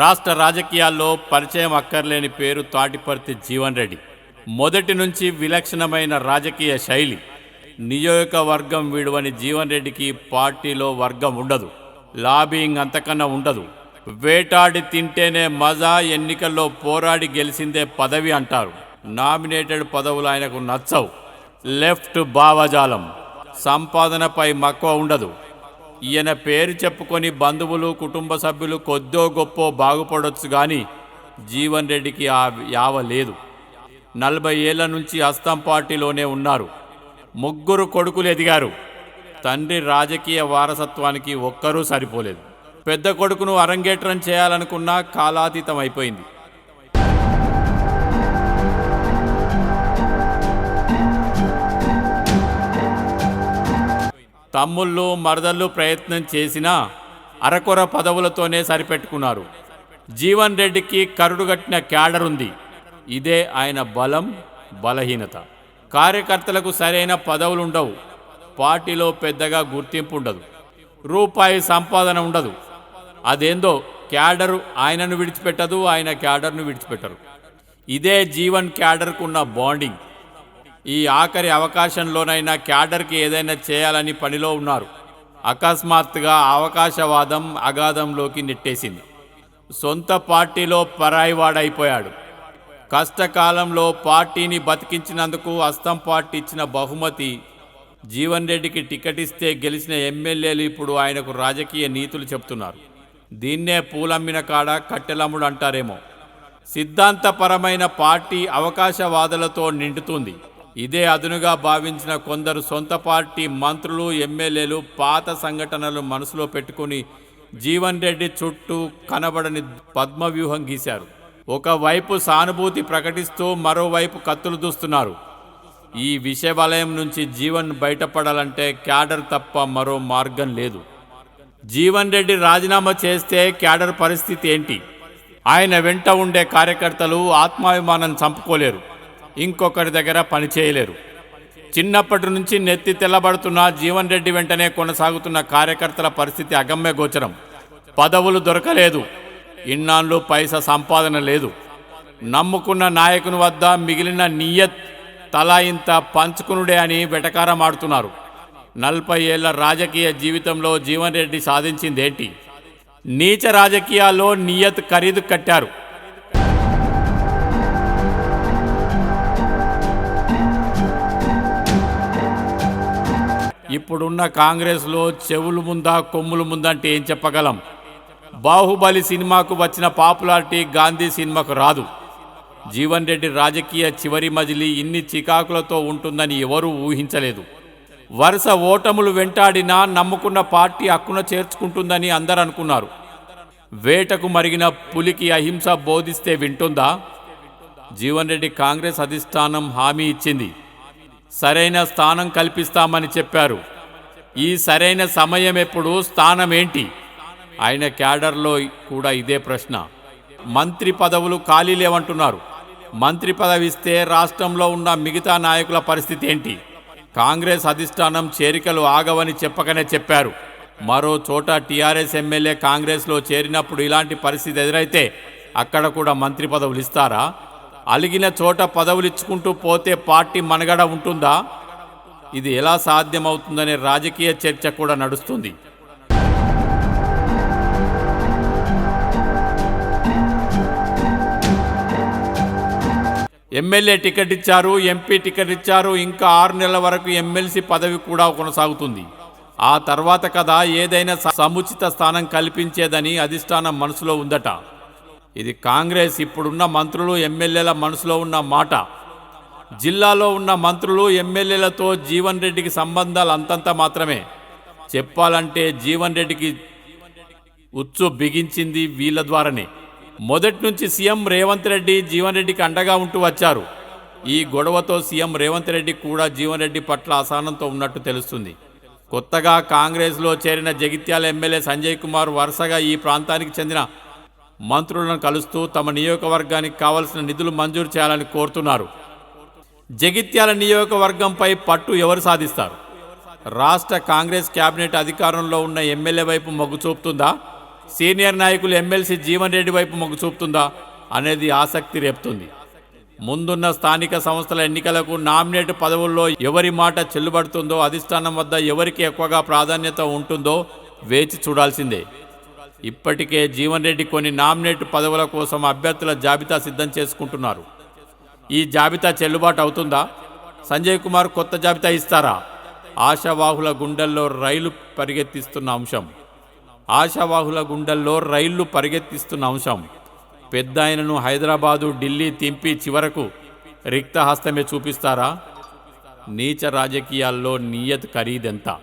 రాష్ట్ర రాజకీయాల్లో పరిచయం అక్కర్లేని పేరు తాటిపర్తి జీవన్ రెడ్డి. మొదటి నుంచి విలక్షణమైన రాజకీయ శైలి. నియోజకవర్గం విడువని జీవన్ రెడ్డికి పార్టీలో వర్గం ఉండదు. లాబింగ్ అంతకన్నా ఉండదు. వేటాడి తింటేనే మజా ఎన్నికల్లో పోరాడి గెలిచిందే పదవి అంటారు. నామినేటెడ్ పదవులు ఆయనకు నచ్చవు. లెఫ్ట్ భావజాలం. సంపాదనపై మక్కువ ఉండదు. ఈయన పేరు చెప్పుకొని బంధువులు కుటుంబ సభ్యులు కొద్దో గొప్పో బాగుపడొచ్చు కానీ జీవన్ రెడ్డికి ఆ యావ లేదు. నలభై ఏళ్ళ నుంచి అస్తం పార్టీలోనే ఉన్నారు. ముగ్గురు కొడుకులు ఎదిగారు. తండ్రి రాజకీయ వారసత్వానికి ఒక్కరూ సరిపోలేదు. పెద్ద కొడుకును అరంగేట్రం చేయాలనుకున్నా కాలాతీతం అయిపోయింది తమ్ముళ్ళు మరదళ్ళు ప్రయత్నం చేసినా అరకొర పదవులతోనే సరిపెట్టుకున్నారు. జీవన్ రెడ్డికి కరుడుగట్టిన క్యాడర్ ఉంది. ఇదే ఆయన బలం బలహీనత. కార్యకర్తలకు సరైన పదవులు ఉండవు పార్టీలో పెద్దగా గుర్తింపు ఉండదు రూపాయి సంపాదన ఉండదు. అదేందో క్యాడరు ఆయనను విడిచిపెట్టదు ఆయన క్యాడర్ను విడిచిపెట్టరు. ఇదే జీవన్ క్యాడర్కున్న బాండింగ్. ఈ ఆఖరి అవకాశంలోనైనా క్యాడర్కి ఏదైనా చేయాలని పనిలో ఉన్నారు. అకస్మాత్తుగా అవకాశవాదం అగాధంలోకి నెట్టేసింది. సొంత పార్టీలో పరాయివాడైపోయాడు. కష్టకాలంలో పార్టీని బతికించినందుకు అస్తం పార్టీ ఇచ్చిన బహుమతి జీవన్ రెడ్డికి టికెట్ ఇస్తే గెలిచిన ఎమ్మెల్యేలు ఇప్పుడు ఆయనకు రాజకీయ నీతులు చెప్తున్నారు దీన్నే పూలమ్మిన కాడ కట్టెలమ్ముడు అంటారేమో. సిద్ధాంతపరమైన పార్టీ అవకాశవాదులతో నిండుతుంది. ఇదే అదునుగా భావించిన కొందరు సొంత పార్టీ మంత్రులు ఎమ్మెల్యేలు పాత సంఘటనలు మనసులో పెట్టుకుని జీవన్ రెడ్డి చుట్టూ కనబడని పద్మవ్యూహం గీశారు. ఒకవైపు సానుభూతి ప్రకటిస్తూ మరోవైపు కత్తులు దూస్తున్నారు. ఈ విష వలయం నుంచి జీవన్ బయటపడాలంటే క్యాడర్ తప్ప మరో మార్గం లేదు. జీవన్ రెడ్డి రాజీనామా చేస్తే క్యాడర్ పరిస్థితి ఏంటి? ఆయన వెంట ఉండే కార్యకర్తలు ఆత్మాభిమానం చంపుకోలేరు. ఇంకొకరి దగ్గర పని చేయలేరు. చిన్నప్పటి నుంచి నెత్తి తెల్లబడుతున్న జీవన్ రెడ్డి వెంటనే కొనసాగుతున్న కార్యకర్తల పరిస్థితి అగమ్య గోచరం. పదవులు దొరకలేదు. ఇన్నాళ్ళు పైసా సంపాదన లేదు. నమ్ముకున్న నాయకుని వద్ద మిగిలిన నియత్ తలా ఇంత పంచుకునుడే అని వెటకారం ఆడుతున్నారు. నలభై ఏళ్ళ రాజకీయ జీవితంలో జీవన్ రెడ్డి సాధించిందేంటి? నీచ రాజకీయాల్లో నియత్ ఖరీదు కట్టారు. ఇప్పుడున్న కాంగ్రెస్లో చెవులు ముందా కొమ్ములు ముందా అంటే ఏం చెప్పగలం? బాహుబలి సినిమాకు వచ్చిన పాపులారిటీ గాంధీ సినిమాకు రాదు. జీవన్ రెడ్డి రాజకీయ చివరి మజిలి ఇన్ని చికాకులతో ఉంటుందని ఎవరూ ఊహించలేదు. వరుస ఓటములు వెంటాడినా నమ్ముకున్న పార్టీ హక్కున చేర్చుకుంటుందని అందరు అనుకున్నారు. వేటకు మరిగిన పులికి అహింస బోధిస్తే వింటుందా? జీవన్ రెడ్డి కాంగ్రెస్ అధిష్టానం హామీ ఇచ్చింది. సరైన స్థానం కల్పిస్తామని చెప్పారు. ఈ సరైన సమయం ఎప్పుడు స్థానం ఏంటి? ఆయన క్యాడర్లో కూడా ఇదే ప్రశ్న. మంత్రి పదవులు ఖాళీ లేవంటున్నారు. మంత్రి పదవి ఇస్తే రాష్ట్రంలో ఉన్న మిగతా నాయకుల పరిస్థితి ఏంటి? కాంగ్రెస్ అధిష్టానం చేరికలు ఆగవని చెప్పకనే చెప్పారు. మరో చోట టీఆర్ఎస్ ఎమ్మెల్యే కాంగ్రెస్లో చేరినప్పుడు ఇలాంటి పరిస్థితి ఎదురైతే అక్కడ కూడా మంత్రి పదవులు ఇస్తారా? అలిగిన చోట పదవులు ఇచ్చుకుంటూ పోతే పార్టీ మనగడ ఉంటుందా? ఇది ఎలా సాధ్యమవుతుందనే రాజకీయ చర్చ కూడా నడుస్తుంది. ఎమ్మెల్యే టికెట్ ఇచ్చారు ఎంపీ టికెట్ ఇచ్చారు ఇంకా ఆరు నెలల వరకు ఎమ్మెల్సీ పదవి కూడా కొనసాగుతుంది. ఆ తర్వాత కదా ఏదైనా సముచిత స్థానం కల్పించేదని అధిష్టానం మనసులో ఉందట. ఇది కాంగ్రెస్ ఇప్పుడున్న మంత్రులు ఎమ్మెల్యేల మనసులో ఉన్న మాట. జిల్లాలో ఉన్న మంత్రులు ఎమ్మెల్యేలతో జీవన్ రెడ్డికి సంబంధాలు అంతంత మాత్రమే. చెప్పాలంటే జీవన్ రెడ్డికి ఉచ్చు బిగించింది వీళ్ళ ద్వారానే. మొదటి నుంచి సీఎం రేవంత్ రెడ్డి జీవన్ రెడ్డికి అండగా ఉంటూ వచ్చారు. ఈ గొడవతో సీఎం రేవంత్ రెడ్డి కూడా జీవన్ రెడ్డి పట్ల అసహనంతో ఉన్నట్టు తెలుస్తుంది. కొత్తగా కాంగ్రెస్లో చేరిన జగిత్యాల ఎమ్మెల్యే సంజయ్ కుమార్ వరుసగా ఈ ప్రాంతానికి చెందిన మంత్రులను కలుస్తూ తమ నియోజకవర్గానికి కావలసిన నిధులు మంజూరు చేయాలని కోరుతున్నారు. జగిత్యాల నియోజకవర్గంపై పట్టు ఎవరు సాధిస్తారు? రాష్ట్ర కాంగ్రెస్ కేబినెట్ అధికారంలో ఉన్న ఎమ్మెల్యే వైపు మొగ్గు చూపుతుందా? సీనియర్ నాయకులు ఎమ్మెల్సీ జీవన్ రెడ్డి వైపు మొగ్గు చూపుతుందా? అనేది ఆసక్తి రేపుతుంది. ముందున్న స్థానిక సంస్థల ఎన్నికలకు నామినేట్ పదవుల్లో ఎవరి మాట చెల్లుబడుతుందో అధిష్టానం వద్ద ఎవరికి ఎక్కువగా ప్రాధాన్యత ఉంటుందో వేచి చూడాల్సిందే. ఇప్పటికే జీవన్ రెడ్డి కొన్ని నామినేట్ పదవుల కోసం అభ్యర్థుల జాబితా సిద్ధం చేసుకుంటున్నారు. ఈ జాబితా చెల్లుబాటు అవుతుందా? సంజయ్ కుమార్ కొత్త జాబితా ఇస్తారా? ఆశావాహుల గుండెల్లో రైలు పరిగెత్తిస్తున్న అంశం. ఆశావాహుల గుండెల్లో రైళ్ళు పరిగెత్తిస్తున్న అంశం. పెద్ద ఆయనను హైదరాబాదు ఢిల్లీ తింపి చివరకు రిక్తహస్తమే చూపిస్తారా? నీచ రాజకీయాల్లో నియత్ ఖరీదెంత?